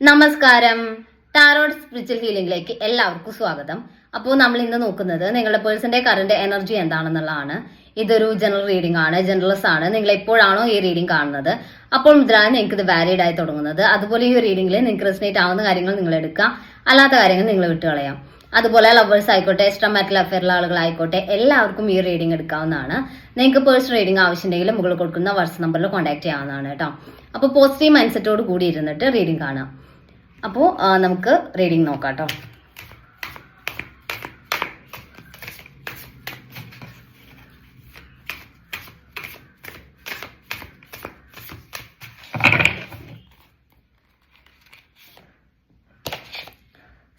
നമസ്കാരം. Tarot spiritual ഹീലിംഗിലേക്ക് എല്ലാവർക്കും സ്വാഗതം. അപ്പോൾ നമ്മൾ ഇന്ന് നോക്കുന്നത് നിങ്ങളുടെ പേഴ്സന്റെ കറന്റ് എനർജി എന്താണെന്നുള്ളതാണ്. ഇതൊരു ജനറൽ റീഡിംഗ് ആണ് ജനറൽസ് ആണ്. നിങ്ങൾ എപ്പോഴാണോ ഈ റീഡിംഗ് കാണുന്നത്? അപ്പോൾ മുതലാണ് നിങ്ങൾക്ക് ഇത് വാലിഡ് ആയി തുടങ്ങുന്നത്. അതുപോലെ ഈ റീഡിംഗിൽ നിങ്ങൾക്ക് റെസിനേറ്റ് ആവുന്ന കാര്യങ്ങൾ നിങ്ങൾ എടുക്കുക അല്ലാത്ത കാര്യങ്ങൾ നിങ്ങൾ വിട്ടുകളയാം അതുപോലെ ലവേഴ്സ് ആയിക്കോട്ടെ എക്സ്ട്രാ മാറ്റൽ അഫെയറിലെ ആളുകളായിക്കോട്ടെ എല്ലാവർക്കും ഈ റീഡിംഗ് എടുക്കാവുന്നതാണ്. നിങ്ങൾക്ക് പേഴ്സണൽ റീഡിംഗ് ആവശ്യമുണ്ടെങ്കിൽ മുകളിൽ കൊടുക്കുന്ന വാട്സ്ആപ്പ് നമ്പറിൽ കോൺടാക്ട് ചെയ്യാവുന്നതാണ് കേട്ടോ. അപ്പോൾ പോസിറ്റീവ് മൈൻഡ് സെറ്റോട് കൂടി ഇരുന്നിട്ട് റീഡിംഗ് കാണാം. അപ്പോൾ നമുക്ക് റീഡിംഗ് നോക്കാം കേട്ടോ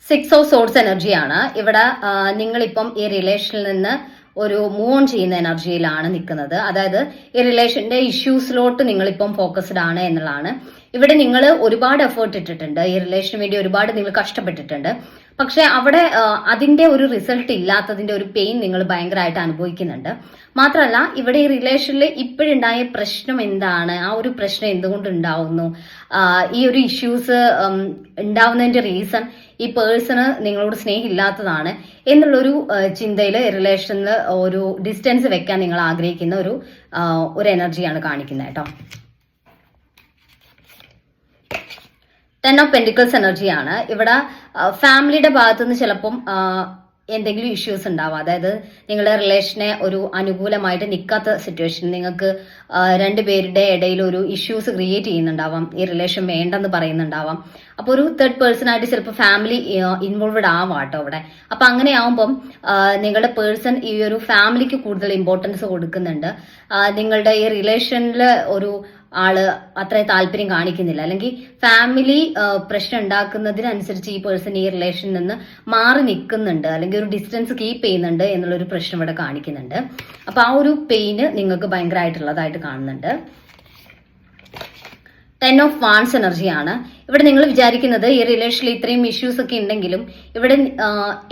സിക്സ് ഓഫ് സോഴ്സ് എനർജിയാണ് ഇവിടെ നിങ്ങളിപ്പം ഈ റിലേഷനിൽ നിന്ന് ഒരു മൂവ് ഓൺ ചെയ്യുന്ന എനർജിയിലാണ് നിൽക്കുന്നത്. അതായത് ഈ റിലേഷന്റെ ഇഷ്യൂസിലോട്ട് നിങ്ങളിപ്പം ഫോക്കസ്ഡ് ആണ് എന്നുള്ളതാണ്. ഇവിടെ നിങ്ങൾ ഒരുപാട് എഫേർട്ട് ഇട്ടിട്ടുണ്ട്. ഈ റിലേഷന് വേണ്ടി ഒരുപാട് നിങ്ങൾ കഷ്ടപ്പെട്ടിട്ടുണ്ട്. പക്ഷെ അവിടെ അതിന്റെ ഒരു റിസൾട്ട് ഇല്ലാത്തതിന്റെ ഒരു പെയിൻ നിങ്ങൾ ഭയങ്കരമായിട്ട് അനുഭവിക്കുന്നുണ്ട്. മാത്രമല്ല ഇവിടെ ഈ റിലേഷനിൽ ഇപ്പോഴുണ്ടായ പ്രശ്നം എന്താണ്? ആ ഒരു പ്രശ്നം എന്തുകൊണ്ട് ഉണ്ടാവുന്നു? ഈ ഒരു ഇഷ്യൂസ് ഉണ്ടാവുന്നതിന്റെ റീസൺ ഈ പേഴ്സണ് നിങ്ങളോട് സ്നേഹമില്ലാത്തതാണ് എന്നുള്ളൊരു ചിന്തയിൽ റിലേഷനിൽ ഒരു ഡിസ്റ്റൻസ് വെക്കാൻ നിങ്ങൾ ആഗ്രഹിക്കുന്ന ഒരു ഒരു എനർജിയാണ് കാണിക്കുന്നത് കേട്ടോ. ടെൻ ഓഫ് പെൻഡിക്കിൾസ് എനർജിയാണ് ഇവിടെ ഫാമിലിയുടെ ഭാഗത്തുനിന്ന് ചിലപ്പം എന്തെങ്കിലും ഇഷ്യൂസ് ഉണ്ടാവാം. അതായത് നിങ്ങളുടെ റിലേഷനെ ഒരു അനുകൂലമായിട്ട് നിൽക്കാത്ത സിറ്റുവേഷൻ നിങ്ങൾക്ക് രണ്ടുപേരുടെ ഇടയിൽ ഒരു ഇഷ്യൂസ് ക്രിയേറ്റ് ചെയ്യുന്നുണ്ടാവാം. ഈ റിലേഷൻ വേണ്ടെന്ന് പറയുന്നുണ്ടാവാം. അപ്പോൾ ഒരു തേർഡ് പേഴ്സൺ ആയിട്ട് ചിലപ്പോൾ ഫാമിലി ഇൻവോൾവഡ് ആവാം കേട്ടോ അവിടെ അപ്പൊ അങ്ങനെ ആവുമ്പം നിങ്ങളുടെ പേഴ്സൺ ഈ ഒരു ഫാമിലിക്ക് കൂടുതൽ ഇമ്പോർട്ടൻസ് കൊടുക്കുന്നുണ്ട്. നിങ്ങളുടെ ഈ റിലേഷനിൽ ഒരു ആൾ അത്ര താല്പര്യം കാണിക്കുന്നില്ല. അല്ലെങ്കിൽ ഫാമിലി പ്രശ്നം ഉണ്ടാക്കുന്നതിനനുസരിച്ച് ഈ പേഴ്സൺ ഈ റിലേഷനിൽ നിന്ന് മാറി നിൽക്കുന്നുണ്ട്. അല്ലെങ്കിൽ ഒരു ഡിസ്റ്റൻസ് കീപ്പ് ചെയ്യുന്നുണ്ട് എന്നുള്ളൊരു പ്രശ്നം ഇവിടെ കാണിക്കുന്നുണ്ട്. അപ്പൊ ആ ഒരു പെയിന് നിങ്ങൾക്ക് ഭയങ്കരമായിട്ടുള്ളതായിട്ട് കാണുന്നുണ്ട്. ടെൻ ഓഫ് വാൺസ് എനർജിയാണ് ഇവിടെ നിങ്ങൾ വിചാരിക്കുന്നത് ഈ റിലേഷനിൽ ഇത്രയും ഇഷ്യൂസ് ഒക്കെ ഉണ്ടെങ്കിലും ഇവിടെ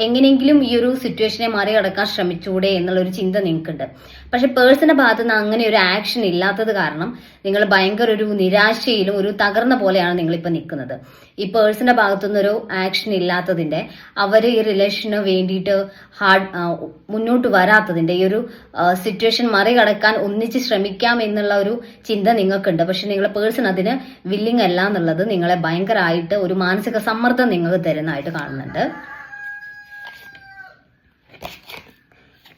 എങ്ങനെയെങ്കിലും ഈ ഒരു സിറ്റുവേഷനെ മറികടക്കാൻ ശ്രമിച്ചൂടെ എന്നുള്ളൊരു ചിന്ത നിങ്ങൾക്കുണ്ട്. പക്ഷെ പേഴ്സന്റെ ഭാഗത്ത് നിന്ന് അങ്ങനെ ഒരു ആക്ഷൻ ഇല്ലാത്തത് കാരണം നിങ്ങൾ ഭയങ്കര ഒരു നിരാശയിലും ഒരു തകർന്ന പോലെയാണ് നിങ്ങളിപ്പോൾ നിൽക്കുന്നത്. ഈ പേഴ്സന്റെ ഭാഗത്തുനിന്ന് ഒരു ആക്ഷൻ ഇല്ലാത്തതിന്റെ അവർ ഈ റിലേഷന് വേണ്ടിയിട്ട് ഹാർഡ് മുന്നോട്ട് വരാത്തതിന്റെ ഈ ഒരു സിറ്റുവേഷൻ മറികടക്കാൻ ഒന്നിച്ച് ശ്രമിക്കാം എന്നുള്ള ഒരു ചിന്ത നിങ്ങൾക്കുണ്ട്. പക്ഷെ നിങ്ങളെ പേഴ്സൺ അതിന് വില്ലിങ് അല്ല എന്നുള്ളത് നിങ്ങളെ ഭയങ്കരമായിട്ട് ഒരു മാനസിക സമ്മർദ്ദം നിങ്ങൾക്ക് തരുന്നതായിട്ട് കാണുന്നുണ്ട്.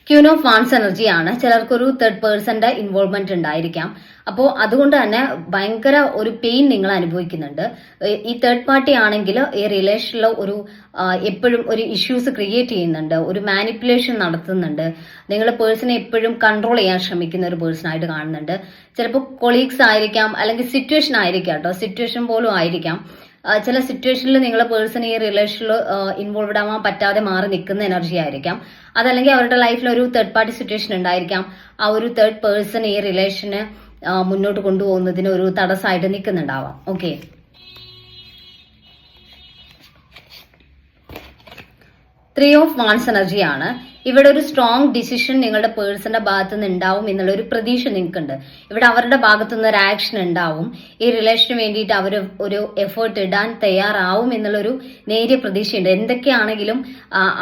ക്യൂൻ ഓഫ് വാൺസ് എനർജിയാണ്. ചിലർക്കൊരു തേർഡ് പേഴ്സന്റെ ഇൻവോൾവ്മെന്റ് ഉണ്ടായിരിക്കാം. അപ്പോൾ അതുകൊണ്ട് തന്നെ ഭയങ്കര ഒരു പെയിൻ നിങ്ങൾ അനുഭവിക്കുന്നുണ്ട്. ഈ തേർഡ് പാർട്ടി ആണെങ്കിൽ ഈ റിലേഷനിൽ ഒരു എപ്പോഴും ഒരു ഇഷ്യൂസ് ക്രിയേറ്റ് ചെയ്യുന്നുണ്ട്. ഒരു മാനിപ്പുലേഷൻ നടത്തുന്നുണ്ട്. നിങ്ങൾ പേഴ്സണെ എപ്പോഴും കൺട്രോൾ ചെയ്യാൻ ശ്രമിക്കുന്ന ഒരു പേഴ്സൺ ആയിട്ട് കാണുന്നുണ്ട്. ചിലപ്പോൾ കൊളീഗ്സ് ആയിരിക്കാം അല്ലെങ്കിൽ സിറ്റുവേഷൻ ആയിരിക്കാം കേട്ടോ. സിറ്റുവേഷൻ പോലും ആയിരിക്കാം. ചില സിറ്റുവേഷനിൽ നിങ്ങളെ പേഴ്സൺ ഈ റിലേഷനിൽ ഇൻവോൾവ്ഡ് ആവാൻ പറ്റാതെ മാറി നിൽക്കുന്ന എനർജി ആയിരിക്കാം. അതല്ലെങ്കിൽ അവരുടെ ലൈഫിൽ ഒരു തേർഡ് പാർട്ടി സിറ്റുവേഷൻ ഉണ്ടായിരിക്കാം. ആ ഒരു തേർഡ് പേഴ്സൺ ഈ റിലേഷന് മുന്നോട്ട് കൊണ്ടുപോകുന്നതിന് ഒരു തടസ്സമായിട്ട് നിൽക്കുന്നുണ്ടാവാം. ഓക്കെ ത്രീ ഓഫ് വാൺസ് എനർജിയാണ് ഇവിടെ ഒരു സ്ട്രോങ് ഡിസിഷൻ നിങ്ങളുടെ പേഴ്സന്റെ ഭാഗത്ത് നിന്ന് ഉണ്ടാവും എന്നുള്ള ഒരു പ്രതീക്ഷ നിങ്ങൾക്കുണ്ട്. ഇവിടെ അവരുടെ ഭാഗത്തുനിന്ന് ഒരു ആക്ഷൻ ഉണ്ടാവും. ഈ റിലേഷന് വേണ്ടിയിട്ട് അവർ ഒരു എഫേർട്ട് ഇടാൻ തയ്യാറാവും എന്നുള്ളൊരു നേരിയ പ്രതീക്ഷയുണ്ട്. എന്തൊക്കെയാണെങ്കിലും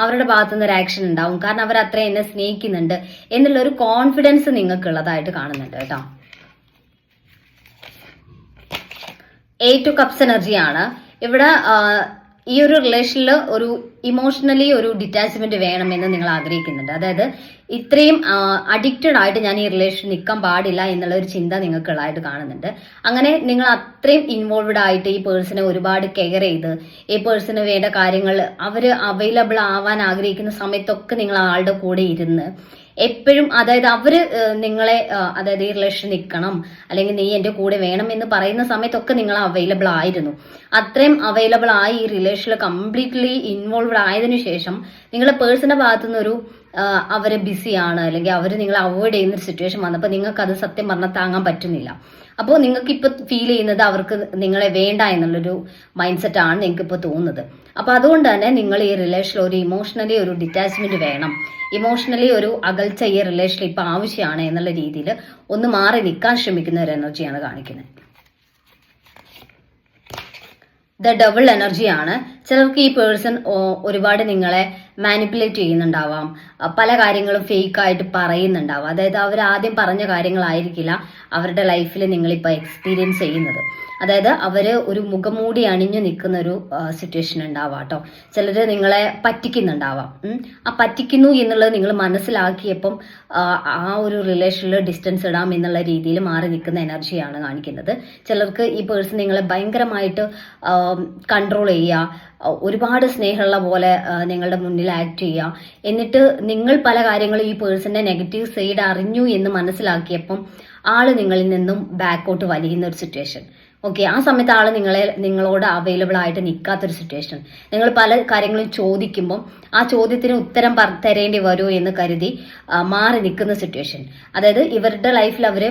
അവരുടെ ഭാഗത്തുനിന്ന് ഒരു ആക്ഷൻ ഉണ്ടാവും. കാരണം അവർ അത്രയും എന്നെ സ്നേഹിക്കുന്നുണ്ട് എന്നുള്ള ഒരു കോൺഫിഡൻസ് നിങ്ങൾക്കുള്ളതായിട്ട് കാണുന്നുണ്ട് കേട്ടോ. എയ്റ്റ് ടു കപ്സ് എനർജിയാണ് ഇവിടെ ഈ ഒരു റിലേഷനിൽ ഒരു ഇമോഷണലി ഒരു ഡിറ്റാച്ച്മെന്റ് വേണമെന്ന് നിങ്ങൾ ആഗ്രഹിക്കുന്നുണ്ട്. അതായത് ഇത്രയും അഡിക്റ്റഡ് ആയിട്ട് ഞാൻ ഈ റിലേഷൻ നിൽക്കാൻ പാടില്ല എന്നുള്ള ഒരു ചിന്ത നിങ്ങൾക്കുള്ളതായിട്ട് കാണുന്നുണ്ട്. അങ്ങനെ നിങ്ങൾ അത്രയും ഇൻവോൾവ്ഡ് ആയിട്ട് ഈ പേഴ്സണെ ഒരുപാട് കെയർ ചെയ്ത് ഈ പേഴ്സണ് വേണ്ട കാര്യങ്ങൾ അവർ അവൈലബിൾ ആവാൻ ആഗ്രഹിക്കുന്ന സമയത്തൊക്കെ നിങ്ങൾ ആളുടെ കൂടെ ഇരുന്ന് എപ്പോഴും അതായത് അവർ നിങ്ങളെ അതായത് ഈ റിലേഷൻ നിൽക്കണം അല്ലെങ്കിൽ നീ എന്റെ കൂടെ വേണം എന്ന് പറയുന്ന സമയത്തൊക്കെ നിങ്ങൾ അവൈലബിൾ ആയിരുന്നു. അത്രയും അവൈലബിൾ ആയി ഈ റിലേഷനിൽ കംപ്ലീറ്റ്ലി ഇൻവോൾവ് ആയതിനു ശേഷം നിങ്ങളുടെ പേഴ്സണൽ ഭാഗത്തുനിന്ന് ഒരു അവരെ ബിസിയാണ് അല്ലെങ്കിൽ അവർ നിങ്ങളെ അവോയ്ഡ് ചെയ്യുന്ന ഒരു സിറ്റുവേഷൻ വന്നപ്പോൾ നിങ്ങൾക്ക് അത് സത്യം പറഞ്ഞാൽ താങ്ങാൻ പറ്റുന്നില്ല. അപ്പോൾ നിങ്ങൾക്ക് ഇപ്പൊ ഫീൽ ചെയ്യുന്നത് അവർക്ക് നിങ്ങളെ വേണ്ട എന്നുള്ളൊരു മൈൻഡ് സെറ്റാണ് നിങ്ങൾക്ക് ഇപ്പോൾ തോന്നുന്നത്. അപ്പോൾ അതുകൊണ്ട് തന്നെ നിങ്ങൾ ഈ റിലേഷനിൽ ഒരു ഇമോഷണലി ഒരു ഡിറ്റാച്ച്മെന്റ് വേണം. ഇമോഷണലി ഒരു അകൽച്ച ഈ റിലേഷനിൽ ഇപ്പൊ ആവശ്യമാണ് എന്നുള്ള രീതിയിൽ ഒന്ന് മാറി നിൽക്കാൻ ശ്രമിക്കുന്ന ഒരു എനർജിയാണ് കാണിക്കുന്നത്. ദ ഡബിൾ എനർജിയാണ് ചിലർക്ക് ഈ പേഴ്സൺ ഒരുപാട് നിങ്ങളെ മാനിപ്പുലേറ്റ് ചെയ്യുന്നുണ്ടാവാം. പല കാര്യങ്ങളും ഫേക്ക് ആയിട്ട് പറയുന്നുണ്ടാവും. അതായത് അവർ ആദ്യം പറഞ്ഞ കാര്യങ്ങളായിരിക്കില്ല അവരുടെ ലൈഫിൽ നിങ്ങളിപ്പോൾ എക്സ്പീരിയൻസ് ചെയ്യുന്നത്. അതായത് അവർ ഒരു മുഖംമൂടി അണിഞ്ഞു നിൽക്കുന്ന ഒരു സിറ്റുവേഷൻ ഉണ്ടാവാം കേട്ടോ ചിലർ നിങ്ങളെ പറ്റിക്കുന്നുണ്ടാവാം. ആ പറ്റിക്കുന്നു എന്നുള്ളത് നിങ്ങൾ മനസ്സിലാക്കിയപ്പം ആ ഒരു റിലേഷനിൽ ഡിസ്റ്റൻസ് ഇടാം എന്നുള്ള രീതിയിൽ മാറി നിൽക്കുന്ന എനർജിയാണ് കാണിക്കുന്നത്. ചിലർക്ക് ഈ പേഴ്സൺ നിങ്ങളെ ഭയങ്കരമായിട്ട് കൺട്രോൾ ചെയ്യുക ഒരുപാട് സ്നേഹമുള്ള പോലെ നിങ്ങളുടെ മുന്നിൽ ആക്ട് ചെയ്യുക. എന്നിട്ട് നിങ്ങൾ പല കാര്യങ്ങളും ഈ പേഴ്സന്റെ നെഗറ്റീവ് സൈഡ് അറിഞ്ഞു എന്ന് മനസ്സിലാക്കിയപ്പം ആൾ നിങ്ങളിൽ നിന്നും ബാക്കോട്ട് വലിയുന്ന ഒരു സിറ്റുവേഷൻ ഓക്കെ ആ സമയത്ത് ആൾ നിങ്ങളെ നിങ്ങളോട് അവൈലബിൾ ആയിട്ട് നിൽക്കാത്തൊരു സിറ്റുവേഷൻ നിങ്ങൾ പല കാര്യങ്ങളും ചോദിക്കുമ്പോൾ ആ ചോദ്യത്തിന് ഉത്തരം തരേണ്ടി വരുമോ എന്ന് കരുതി മാറി നിൽക്കുന്ന സിറ്റുവേഷൻ അതായത് ഇവരുടെ ലൈഫിൽ അവർ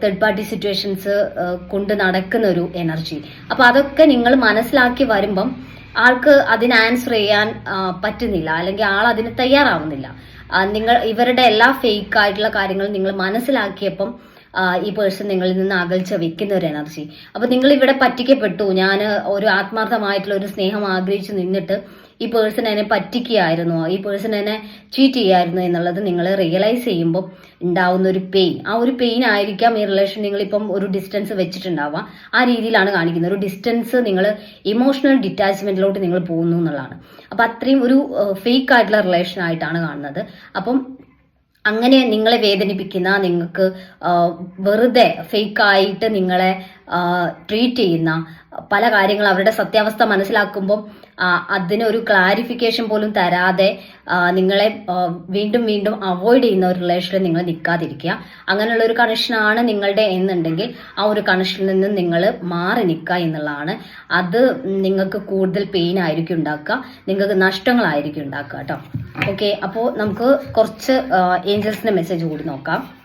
തേർഡ് പാർട്ടി സിറ്റുവേഷൻസ് കൊണ്ട് നടക്കുന്ന ഒരു എനർജി അപ്പൊ അതൊക്കെ നിങ്ങൾ മനസ്സിലാക്കി വരുമ്പം ആൾക്ക് അതിന് ആൻസർ ചെയ്യാൻ പറ്റുന്നില്ല. അല്ലെങ്കിൽ ആൾ അതിന് തയ്യാറാവുന്നില്ല. നിങ്ങൾ ഇവരുടെ എല്ലാ ഫേക്ക് ആയിട്ടുള്ള കാര്യങ്ങളും നിങ്ങൾ മനസ്സിലാക്കിയപ്പം ഈ പേഴ്സൺ നിങ്ങളിൽ നിന്ന് അകൽച്ച വെക്കുന്ന ഒരു എനർജി അപ്പൊ നിങ്ങൾ ഇവിടെ പറ്റിക്കപ്പെട്ടു. ഞാൻ ഒരു ആത്മാർത്ഥമായിട്ടുള്ള ഒരു സ്നേഹം ആഗ്രഹിച്ചു നിന്നിട്ട് ഈ പേഴ്സൺ എന്നെ പറ്റിക്കുകയായിരുന്നോ? ഈ പേഴ്സൺ എന്നെ ചീറ്റ് ചെയ്യായിരുന്നു എന്നുള്ളത് നിങ്ങൾ റിയലൈസ് ചെയ്യുമ്പോൾ ഉണ്ടാവുന്ന ഒരു പെയിൻ ആ ഒരു പെയിൻ ആയിരിക്കാം ഈ റിലേഷൻ നിങ്ങളിപ്പം ഒരു ഡിസ്റ്റൻസ് വെച്ചിട്ടുണ്ടാവുക. ആ രീതിയിലാണ് കാണിക്കുന്നത്. ഒരു ഡിസ്റ്റൻസ് നിങ്ങൾ ഇമോഷണൽ ഡിറ്റാച്ച്മെന്റിലോട്ട് നിങ്ങൾ പോകുന്നു എന്നുള്ളതാണ്. അപ്പം അത്രയും ഒരു ഫേക്ക് ആയിട്ടുള്ള റിലേഷൻ ആയിട്ടാണ് കാണുന്നത്. അപ്പം അങ്ങനെ നിങ്ങളെ വേദനിപ്പിക്കുന്ന നിങ്ങൾക്ക് വെറുതെ ഫേക്കായിട്ട് നിങ്ങളെ ട്രീറ്റ് ചെയ്യുന്ന പല കാര്യങ്ങൾ അവരുടെ സത്യാവസ്ഥ മനസ്സിലാക്കുമ്പോൾ അതിനൊരു ക്ലാരിഫിക്കേഷൻ പോലും തരാതെ നിങ്ങളെ വീണ്ടും വീണ്ടും അവോയ്ഡ് ചെയ്യുന്ന ഒരു റിലേഷനിൽ നിങ്ങൾ നിൽക്കാതിരിക്കുക. അങ്ങനെയുള്ള ഒരു കണക്ഷനാണ് നിങ്ങളുടെ എന്നുണ്ടെങ്കിൽ ആ ഒരു കണക്ഷനിൽ നിന്ന് നിങ്ങൾ മാറി നിൽക്കുക എന്നുള്ളതാണ്. അത് നിങ്ങൾക്ക് കൂടുതൽ പെയിൻ ആയിരിക്കും ഉണ്ടാക്കുക. നിങ്ങൾക്ക് നഷ്ടങ്ങളായിരിക്കും ഉണ്ടാക്കുക കേട്ടോ. ഓക്കെ അപ്പോൾ നമുക്ക് കുറച്ച് ഏഞ്ചൽസിന്റെ മെസ്സേജ് കൂടി നോക്കാം.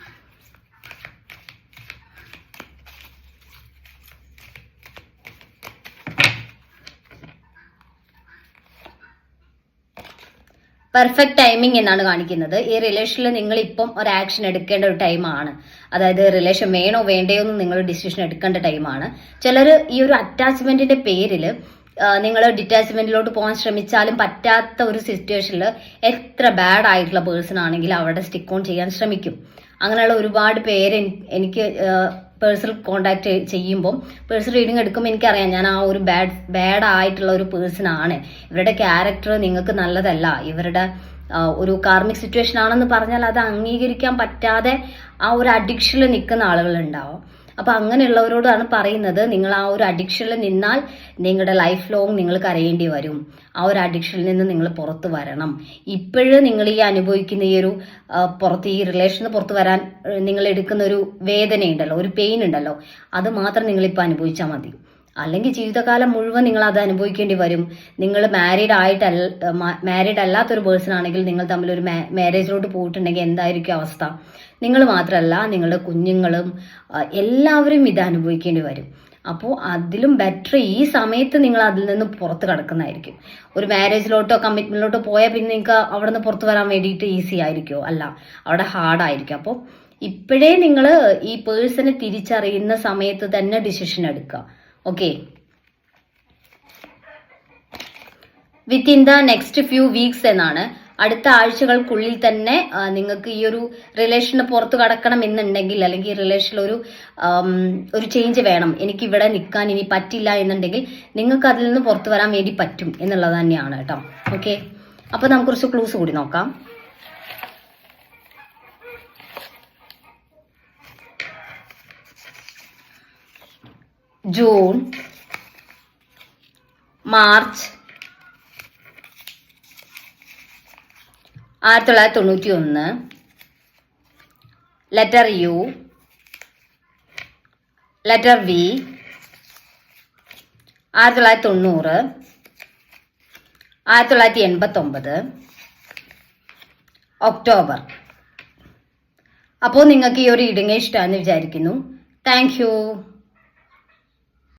പെർഫെക്റ്റ് ടൈമിംഗ് എന്നാണ് കാണിക്കുന്നത്. ഈ റിലേഷനിൽ നിങ്ങൾ ഇപ്പം ഒരു ആക്ഷൻ എടുക്കേണ്ട ഒരു ടൈമാണ് അതായത് റിലേഷൻ വേണോ വേണ്ടയോ എന്ന് നിങ്ങൾ ഡിസിഷൻ എടുക്കേണ്ട ടൈമാണ് ചിലർ ഈ ഒരു അറ്റാച്ച്മെന്റിന്റെ പേരിൽ നിങ്ങൾ ഡിറ്റാച്ച്മെന്റിലോട്ട് പോകാൻ ശ്രമിച്ചാലും പറ്റാത്ത ഒരു സിറ്റുവേഷനിൽ എത്ര ബാഡ് ആയിട്ടുള്ള പേഴ്സൺ ആണെങ്കിൽ അവിടെ സ്റ്റിക്ക് ഓൺ ചെയ്യാൻ ശ്രമിക്കും. അങ്ങനെയുള്ള ഒരുപാട് പേര് എനി- എനിക്ക് പേഴ്സണൽ കോണ്ടാക്ട് ചെയ്യുമ്പം പേഴ്സണൽ റീഡിംഗ് എടുക്കുമ്പോൾ എനിക്കറിയാം ഞാൻ ആ ഒരു ബാഡ് ബാഡ് ആയിട്ടുള്ള ഒരു പേഴ്സൺ ആണ്. ഇവരുടെ ക്യാരക്ടർ നിങ്ങൾക്ക് നല്ലതല്ല. ഇവരുടെ ഒരു കാർമിക് സിറ്റുവേഷൻ ആണെന്ന് പറഞ്ഞാൽ അത് അംഗീകരിക്കാൻ പറ്റാതെ ആ ഒരു അഡിക്ഷനിൽ നിൽക്കുന്ന ആളുകൾ ഉണ്ടാവും അപ്പൊ അങ്ങനെയുള്ളവരോടാണ് പറയുന്നത് നിങ്ങൾ ആ ഒരു അഡിക്ഷനിൽ നിന്നാൽ നിങ്ങളുടെ ലൈഫ് ലോങ് നിങ്ങൾക്ക് കരയേണ്ടി വരും. ആ ഒരു അഡിക്ഷനിൽ നിന്ന് നിങ്ങൾ പുറത്ത് വരണം. ഇപ്പോഴും നിങ്ങൾ ഈ അനുഭവിക്കുന്ന ഈ ഒരു പുറത്ത് ഈ റിലേഷന് പുറത്ത് വരാൻ നിങ്ങൾ എടുക്കുന്ന ഒരു വേദനയുണ്ടല്ലോ ഒരു പെയിൻ ഉണ്ടല്ലോ അത് മാത്രം നിങ്ങളിപ്പോൾ അനുഭവിച്ചാൽ മതി. അല്ലെങ്കിൽ ജീവിതകാലം മുഴുവൻ നിങ്ങൾ അത് അനുഭവിക്കേണ്ടി വരും. നിങ്ങൾ മാരീഡ് ആയിട്ടല്ല മാരീഡ് അല്ലാത്തൊരു പേഴ്സൺ ആണെങ്കിൽ നിങ്ങൾ തമ്മിൽ ഒരു മാരേജിലോട്ട് പോയിട്ടുണ്ടെങ്കിൽ എന്തായിരിക്കും അവസ്ഥ? നിങ്ങൾ മാത്രമല്ല നിങ്ങളുടെ കുഞ്ഞുങ്ങളും എല്ലാവരും ഇത് അനുഭവിക്കേണ്ടി വരും. അപ്പോൾ അതിലും ബെറ്റർ ഈ സമയത്ത് നിങ്ങൾ അതിൽ നിന്ന് പുറത്ത് കിടക്കുന്നതായിരിക്കും. ഒരു മാരേജിലോട്ടോ കമ്മിറ്റ്മെന്റിലോട്ടോ പോയാൽ പിന്നെ നിങ്ങൾക്ക് അവിടെ നിന്ന് പുറത്ത് വരാൻ വേണ്ടിയിട്ട് ഈസി ആയിരിക്കുമോ അല്ല അവിടെ ഹാർഡായിരിക്കും അപ്പോൾ ഇപ്പോഴേ നിങ്ങൾ ഈ പേഴ്സണെ തിരിച്ചറിയുന്ന സമയത്ത് തന്നെ ഡിസിഷൻ എടുക്കുക. Okay within the next few weeks എന്നാണ് അടുത്ത ആഴ്ചകൾക്കുള്ളിൽ തന്നെ നിങ്ങൾക്ക് ഈ ഒരു റിലേഷന് പുറത്തു കടക്കണം എന്നുണ്ടെങ്കിൽ അല്ലെങ്കിൽ റിലേഷനിൽ ഒരു ഒരു ചേഞ്ച് വേണം. എനിക്ക് ഇവിടെ നിൽക്കാൻ ഇനി പറ്റില്ല എന്നുണ്ടെങ്കിൽ നിങ്ങൾക്ക് അതിൽ നിന്ന് പുറത്തു വരാൻ വേണ്ടി പറ്റും എന്നുള്ളത് തന്നെയാണ് കേട്ടോ. ഓക്കെ അപ്പൊ നമുക്ക് കുറച്ച് ക്ലൂസ് കൂടി നോക്കാം. ജൂൺ മാർച്ച് ആയിരത്തി തൊള്ളായിരത്തി തൊണ്ണൂറ്റി ഒന്ന് ലെറ്റർ യു ലെറ്റർ വി ആയിരത്തി തൊള്ളായിരത്തി തൊണ്ണൂറ് ആയിരത്തി തൊള്ളായിരത്തി എൺപത്തൊമ്പത് ഒക്ടോബർ അപ്പോൾ നിങ്ങൾക്ക് ഈ ഒരു ഇടുങ്ങ ഇഷ്ടമാണെന്ന് വിചാരിക്കുന്നു. താങ്ക്